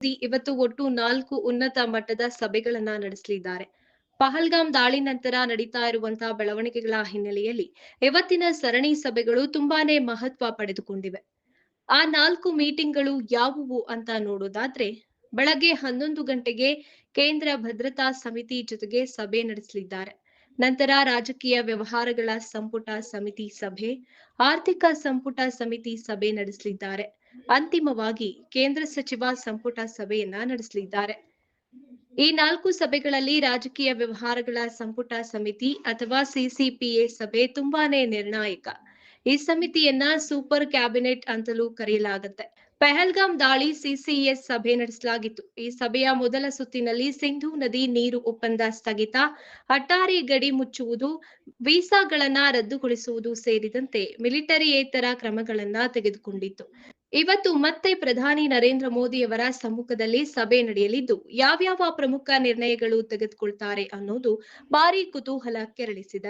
ಇವತ್ತು ಒಟ್ಟು ನಾಲ್ಕು ಉನ್ನತ ಮಟ್ಟದ ಸಭೆಗಳನ್ನ ನಡೆಸಲಿದ್ದಾರೆ. ಪಹಲ್ಗಾಮ್ ದಾಳಿ ನಂತರ ನಡೀತಾ ಇರುವಂತಹ ಬೆಳವಣಿಗೆಗಳ ಹಿನ್ನೆಲೆಯಲ್ಲಿ ಇವತ್ತಿನ ಸರಣಿ ಸಭೆಗಳು ತುಂಬಾನೇ ಮಹತ್ವ ಪಡೆದುಕೊಂಡಿವೆ. ಆ ನಾಲ್ಕು ಮೀಟಿಂಗ್ಗಳು ಯಾವುವು ಅಂತ ನೋಡೋದಾದ್ರೆ, ಬೆಳಗ್ಗೆ ಹನ್ನೊಂದು ಗಂಟೆಗೆ ಕೇಂದ್ರ ಭದ್ರತಾ ಸಮಿತಿ ಜೊತೆಗೆ ಸಭೆ ನಡೆಸಲಿದ್ದಾರೆ. ನಂತರ ರಾಜಕೀಯ ವ್ಯವಹಾರಗಳ ಸಂಪುಟ ಸಮಿತಿ ಸಭೆ, ಆರ್ಥಿಕ ಸಂಪುಟ ಸಮಿತಿ ಸಭೆ ನಡೆಸಲಿದ್ದಾರೆ. ಅಂತಿಮವಾಗಿ ಕೇಂದ್ರ ಸಚಿವ ಸಂಪುಟ ಸಭೆಯನ್ನ ನಡೆಸಲಿದ್ದಾರೆ. ಈ ನಾಲ್ಕು ಸಭೆಗಳಲ್ಲಿ ರಾಜಕೀಯ ವ್ಯವಹಾರಗಳ ಸಂಪುಟ ಸಮಿತಿ ಅಥವಾ ಸಿಸಿಪಿಎ ಸಭೆ ತುಂಬಾನೇ ನಿರ್ಣಾಯಕ. ಈ ಸಮಿತಿಯನ್ನ ಸೂಪರ್ ಕ್ಯಾಬಿನೆಟ್ ಅಂತಲೂ ಕರೆಯಲಾಗುತ್ತೆ. ಪೆಹಲ್ಗಾಮ್ ದಾಳಿ ಸಿಸಿಎಸ್ ಸಭೆ ನಡೆಸಲಾಗಿತ್ತು. ಈ ಸಭೆಯ ಮೊದಲ ಸುತ್ತಿನಲ್ಲಿ ಸಿಂಧೂ ನದಿ ನೀರು ಒಪ್ಪಂದ ಸ್ಥಗಿತ, ಅಟ್ಟಾರಿ ಗಡಿ ಮುಚ್ಚುವುದು, ವೀಸಾಗಳನ್ನ ರದ್ದುಗೊಳಿಸುವುದು ಸೇರಿದಂತೆ ಮಿಲಿಟರಿಯೇತರ ಕ್ರಮಗಳನ್ನ ತೆಗೆದುಕೊಂಡಿತ್ತು. ಇವತ್ತು ಮತ್ತೆ ಪ್ರಧಾನಿ ನರೇಂದ್ರ ಮೋದಿಯವರ ಸಮ್ಮುಖದಲ್ಲಿ ಸಭೆ ನಡೆಯಲಿದ್ದು, ಯಾವ್ಯಾವ ಪ್ರಮುಖ ನಿರ್ಣಯಗಳು ತೆಗೆದುಕೊಳ್ತಾರೆ ಅನ್ನೋದು ಭಾರಿ ಕುತೂಹಲ ಕೆರಳಿಸಿದೆ.